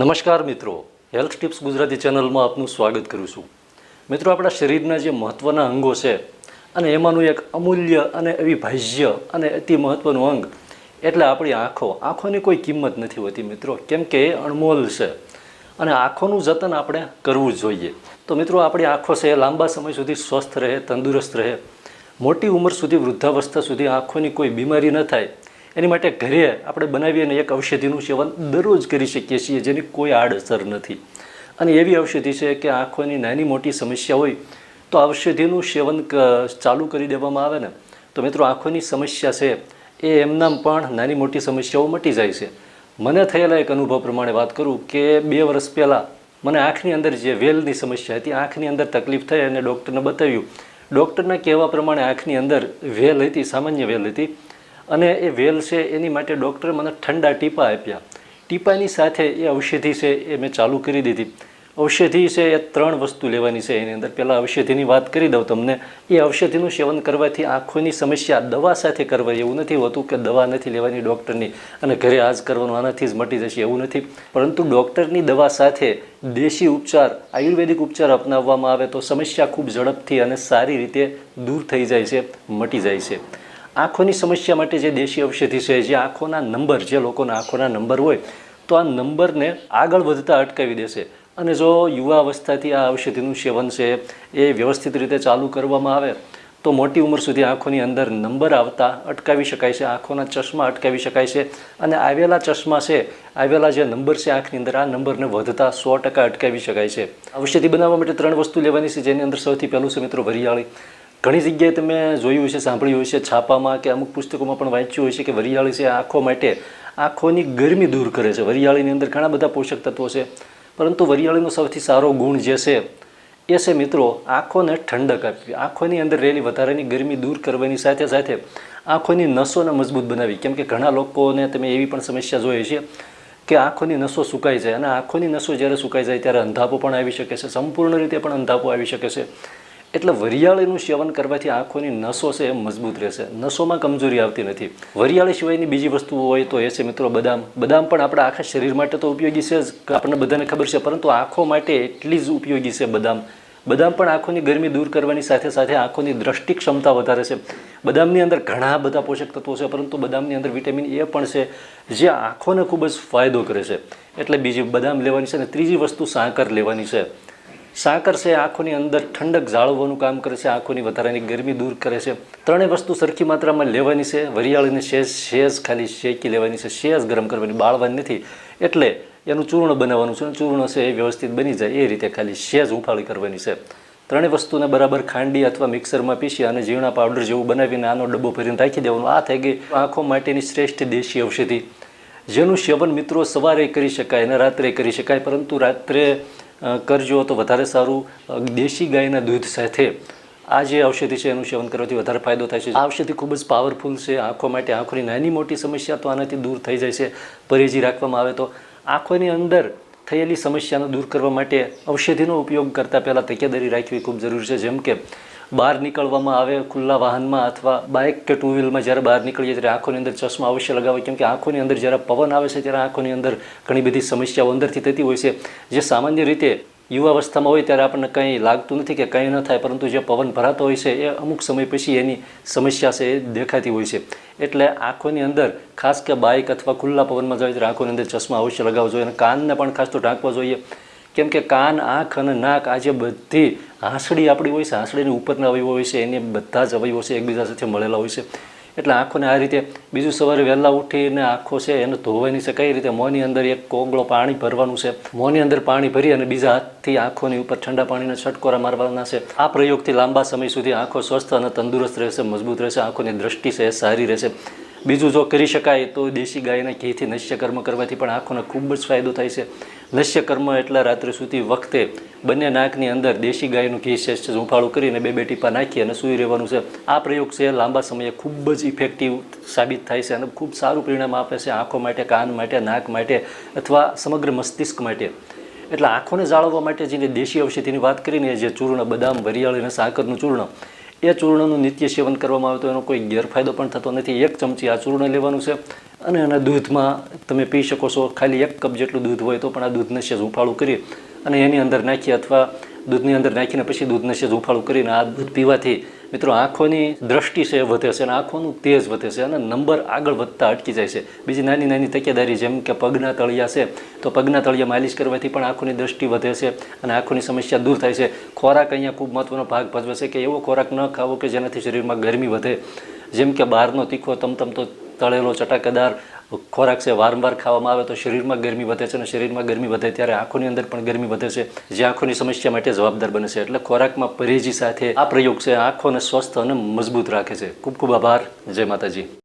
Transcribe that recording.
નમસ્કાર મિત્રો. Health tips Gujarati ચેનલમાં આપનું સ્વાગત કરું છું. મિત્રો, આપણા શરીરના જે મહત્ત્વના અંગો છે અને એમાંનું એક અમૂલ્ય અને અવિભાજ્ય અને અતિ મહત્ત્વનું અંગ, એટલે આપણી આંખો. આંખોની કોઈ કિંમત નથી હોતી મિત્રો. કેમ કે એ અણમોલ છે અને આંખોનું જતન આપણે કરવું જોઈએ. તો મિત્રો, આપણી આંખો છે એ લાંબા સમય સુધી સ્વસ્થ રહે, તંદુરસ્ત રહે. મોટી ઉંમર સુધી વૃદ્ધાવસ્થા સુધી આંખોની કોઈ બીમારી ન થાય. એની માટે ઘરે આપણે બનાવી અને એક ઔષધિનું સેવન દરરોજ કરી શકીએ છીએ, જેની કોઈ આડઅસર નથી. અને એવી ઔષધિ છે કે આંખોની નાની મોટી સમસ્યા હોય તો ઔષધિનું સેવન ચાલુ કરી દેવામાં આવે ને. તો મિત્રો, આંખોની સમસ્યા છે એ એમનામ પણ નાની મોટી સમસ્યાઓ મટી જાય છે. મને થયેલા એક અનુભવ પ્રમાણે વાત કરું કે બે વર્ષ પહેલાં મને આંખની અંદર જે વેલની સમસ્યા હતી, આંખની અંદર તકલીફ થઈ અને ડૉક્ટરને બતાવ્યું. ડૉક્ટરના કહેવા પ્રમાણે આંખની અંદર વેલ હતી, સામાન્ય વેલ હતી. અને એ વેલ છે, એની માટે ડૉક્ટરે મને ઠંડા ટીપા આપ્યા. ટીપાની સાથે એ ઔષધિ છે, એ મેં ચાલુ કરી દીધી. ઔષધિ છે, એ ત્રણ વસ્તુ લેવાની છે એની અંદર. પહેલાં ઔષધિની વાત કરી દઉં તમને. એ ઔષધિનું સેવન કરવાથી આંખોની સમસ્યા દવા સાથે કરવાય એવું નથી હોતું કે દવા નથી લેવાની ડૉક્ટરની. અને ઘરે આજ કરવાનું આનાથી જ મટી જશે એવું નથી. પરંતુ ડૉક્ટરની દવા સાથે દેશી ઉપચાર, આયુર્વેદિક ઉપચાર અપનાવવામાં આવે તો સમસ્યા ખૂબ ઝડપથી અને સારી રીતે દૂર થઈ જાય છે, મટી જાય છે. આંખોની સમસ્યા માટે જે દેશી ઔષધિ છે, જે આંખોના નંબર, જે લોકોના આંખોના નંબર હોય, તો આ નંબરને આગળ વધતા અટકાવી દેશે. અને જો યુવા અવસ્થાથી આ ઔષધિનું સેવન છે, એ વ્યવસ્થિત રીતે ચાલુ કરવામાં આવે, તો મોટી ઉંમર સુધી આંખોની અંદર નંબર આવતા અટકાવી શકાય છે, આંખોના ચશ્મા અટકાવી શકાય છે. અને આવેલા ચશ્મા છે, આવેલા જે નંબર છે આંખની અંદર, આ નંબરને વધતા સો ટકા અટકાવી શકાય છે. ઔષધિ બનાવવા માટે ત્રણ વસ્તુ લેવાની છે, જેની અંદર સૌથી પહેલું છે મિત્રો, વરિયાળી. ઘણી જગ્યાએ તમે જોયું હશે, સાંભળ્યું હશે, છાપામાં કે અમુક પુસ્તકોમાં પણ વાંચ્યું છે કે વરિયાળી છે આંખો માટે આંખોની ગરમી દૂર કરે છે. વરિયાળીની અંદર ઘણા બધા પોષક તત્વો છે. પરંતુ વરિયાળીનો સૌથી સારો ગુણ જે છે, એ છે મિત્રો આંખોને ઠંડક આપવી. આંખોની અંદર રહેલી વધારાની ગરમી દૂર કરવાની સાથે સાથે આંખોની નસોને મજબૂત બનાવી. કેમ કે ઘણા લોકોને તમે એવી પણ સમસ્યા જોઈએ છે કે આંખોની નસો સુકાઈ જાય. અને આંખોની નસો જ્યારે સુકાઈ જાય ત્યારે અંધાપો પણ આવી શકે છે. સંપૂર્ણ રીતે પણ અંધાપો આવી શકે છે. એટલે વરિયાળીનું સેવન કરવાથી આંખોની નસો છે એ મજબૂત રહેશે. નસોમાં કમજોરી આવતી નથી. વરિયાળી સિવાયની બીજી વસ્તુઓ હોય તો એ છે મિત્રો બદામ. બદામ પણ આપણા આખા શરીર માટે તો ઉપયોગી છે જ આપણને બધાને ખબર છે, પરંતુ આંખો માટે એટલી જ ઉપયોગી છે બદામ. બદામ પણ આંખોની ગરમી દૂર કરવાની સાથે સાથે આંખોની દ્રષ્ટિ ક્ષમતા વધારે છે. બદામની અંદર ઘણા બધા પોષક તત્વો છે, પરંતુ બદામની અંદર વિટામિન એ પણ છે, જે આંખોને ખૂબ જ ફાયદો કરે છે. એટલે બીજી બદામ લેવાની છે અને ત્રીજી વસ્તુ સાકર લેવાની છે. સાકર છે, આંખોની અંદર ઠંડક જાળવવાનું કામ કરે છે, આંખોની વધારાની ગરમી દૂર કરે છે. ત્રણેય વસ્તુ સરખી માત્રામાં લેવાની છે, વરિયાળીને શેષ શેઝ ખાલી શેકી લેવાની છે શેષ ગરમ કરવાની, બાળવાની નથી. એટલે એનું ચૂર્ણ બનાવવાનું છે ચૂર્ણ છે એ વ્યવસ્થિત બની જાય, એ રીતે ખાલી શેજ ઉફાળી કરવાની છે. ત્રણેય વસ્તુને બરાબર ખાંડી અથવા મિક્સરમાં પીસી અને ઝીણા પાવડર જેવું બનાવીને આનો ડબ્બો ભરીને રાખી દેવાનો. આ થઈ ગઈ આંખો માટેની શ્રેષ્ઠ દેશી ઔષધિ. જેનું સેવન મિત્રો સવારે કરી શકાય અને રાત્રે કરી શકાય, પરંતુ રાત્રે કરજો તો વધારે સારું. દેશી ગાયના દૂધ સાથે આ જે ઔષધિ છે, એનું સેવન કરવાથી વધારે ફાયદો થાય છે. આ ઔષધિ ખૂબ જ પાવરફુલ છે. આંખો માટે આંખોની નાની મોટી સમસ્યા તો આનાથી દૂર થઈ જાય છે, પરેજી રાખવામાં આવે તો. આંખોની અંદર થયેલી સમસ્યાને દૂર કરવા માટે ઔષધિનો ઉપયોગ કરતાં પહેલાં તકેદારી રાખવી ખૂબ જરૂરી છે. જેમ કે બહાર નીકળવામાં આવે ખુલ્લા વાહનમાં અથવા બાઇક કે ટુ વ્હીલમાં જ્યારે બહાર નીકળીએ ત્યારે આંખોની અંદર ચશ્મા અવશ્ય લગાવે કેમ કે આંખોની અંદર જ્યારે પવન આવે છે ત્યારે આંખોની અંદર ઘણી બધી સમસ્યાઓ અંદરથી થતી હોય છે. જે સામાન્ય રીતે યુવાવસ્થામાં હોય ત્યારે આપણને કંઈ લાગતું નથી કે કંઈ ન થાય, પરંતુ જે પવન ભરાતો હોય છે એ અમુક સમય પછી એની સમસ્યા છે એ દેખાતી હોય છે. એટલે આંખોની અંદર ખાસ કે બાઇક અથવા ખુલ્લા પવનમાં જાય ત્યારે આંખોની અંદર ચશ્મા અવશ્ય લગાવવા જોઈએ અને કાનને પણ ખાસ તો ઢાંકવા જોઈએ. કેમ કે કાન, આંખ અને નાક આ જે બધી હાંસડી આપણી હોય છે હાંસડીની ઉપરના અવયવો હોય છે, એને બધા જ અવયવો છે, એકબીજા સાથે મળેલા હોય છે. એટલે આંખોને આ રીતે બીજું સવારે વહેલા ઉઠીને આંખો છે એને ધોવાની છે કઈ રીતે મોંની અંદર એક કોગળો પાણી ભરવાનું છે. મોંની અંદર પાણી ભરી અને બીજા હાથથી આંખોની ઉપર ઠંડા પાણીના છટકોરા મારવાના છે. આ પ્રયોગથી લાંબા સમય સુધી આંખો સ્વસ્થ અને તંદુરસ્ત રહેશે, મજબૂત રહેશે, આંખોની દ્રષ્ટિ છે સારી રહેશે. બીજું જો કરી શકાય તો દેશી ગાયના ઘીથી નશ્યકર્મ કરવાથી પણ આંખોને ખૂબ જ ફાયદો થાય છે. નશ્યકર્મ એટલે રાત્રે સૂતી વખતે બંને નાકની અંદર દેશી ગાયનું ઘી છે, ઝૂંફાળું કરીને બે બે ટીપા નાખી અને સૂઈ રહેવાનું છે. આ પ્રયોગ છે, લાંબા સમયે ખૂબ જ ઇફેક્ટિવ સાબિત થાય છે અને ખૂબ સારું પરિણામ આપે છે આંખો માટે, કાન માટે, નાક માટે અથવા સમગ્ર મસ્તિષ્ક માટે. એટલે આંખોને જાળવવા માટે જેને દેશી ઔષધિની વાત કરીને જે ચૂર્ણ, બદામ, વરિયાળી અને સાકરનું ચૂર્ણ એ ચૂર્ણનું નિત્ય સેવન કરવામાં આવે તો એનો કોઈ ગેરફાયદો પણ થતો નથી. એક ચમચી આ ચૂર્ણ લેવાનું છે અને એના દૂધમાં તમે પી શકો છો. ખાલી એક કપ જેટલું દૂધ હોય તો પણ આ દૂધને સેજ હુંફાળું કરી અને એની અંદર નાખી અથવા દૂધની અંદર નાખીને પછી દૂધને સેજ હુંફાળું કરીને આ દૂધ પીવાથી મિત્રો, આંખોની દ્રષ્ટિ છે વધે છે અને આંખોનું તેજ વધે છે અને નંબર આગળ વધતા અટકી જાય છે. બીજી નાની નાની તકેદારી, જેમ કે પગના તળિયા છે, તો પગના તળિયા માલિશ કરવાથી પણ આંખોની દ્રષ્ટિ વધે છે અને આંખોની સમસ્યા દૂર થાય છે. ખોરાક અહીંયા ખૂબ મહત્વનો ભાગ ભજવે છે કે એવો ખોરાક ન ખાવો કે જેનાથી શરીરમાં ગરમી વધે. જેમ કે બહારનો તીખો તમતમતો તળેલો ચટાકેદાર ખોરાક છે, વારંવાર ખાવામાં આવે તો શરીરમાં ગરમી વધે છે અને શરીરમાં ગરમી વધે ત્યારે આંખોની અંદર પણ ગરમી વધે છે. જે આંખોની સમસ્યા માટે જવાબદાર બને છે. એટલે ખોરાકમાં પરેજી સાથે આ પ્રયોગ છે, આંખોને સ્વસ્થ અને મજબૂત રાખે છે. ખૂબ ખૂબ આભાર. જય માતાજી.